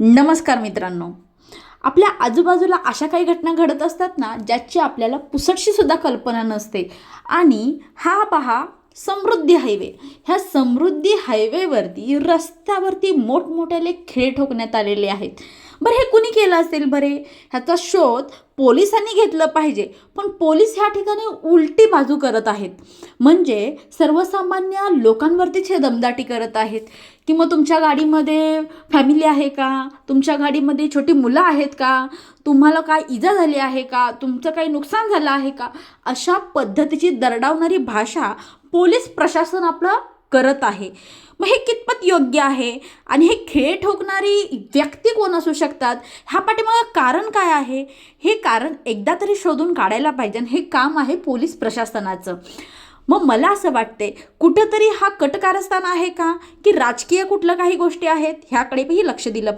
नमस्कार मित्रांनो. आपल्या आजूबाजूला अशा काही घटना घडत असतात ना ज्याची आपल्याला पुसटशीसुद्धा कल्पना नसते. आणि हा पहा समृद्धी हायवे. ह्या समृद्धी हायवेवरती रस्त्यावरती मोठमोठ्याले खेळ ठोकण्यात आलेले आहेत. बरं हे कुणी केलं असेल बरे? ह्याचा शोध पोलिसांनी घेतलं पाहिजे. पण पोलीस ह्या ठिकाणी उलटी बाजू करत आहेत. म्हणजे सर्वसामान्य लोकांवरतीच हे दमदाटी करत आहेत. की मग तुमच्या गाडीमध्ये फॅमिली आहे का? तुमच्या गाडीमध्ये छोटी मुलं आहेत का? तुम्हाला काय इजा झाली आहे का? तुमचं काही नुकसान झालं आहे का? अशा पद्धतीची दरडावणारी भाषा पोलीस प्रशासन आपलं करत आहे. मग हे कितपत योग्य आहे? आणि हे खेळ ठोकणारी व्यक्ती कोण असू शकतात? ह्या पाठीमागं कारण काय आहे? हे कारण एकदा तरी शोधून काढायला पाहिजे आणि हे काम आहे पोलीस प्रशासनाचं. मग मला असं वाटते कुठंतरी हा कट कारस्थान आहे का? की राजकीय कुठलं काही गोष्टी आहेत? ह्याकडेही लक्ष दिलं पाहिजे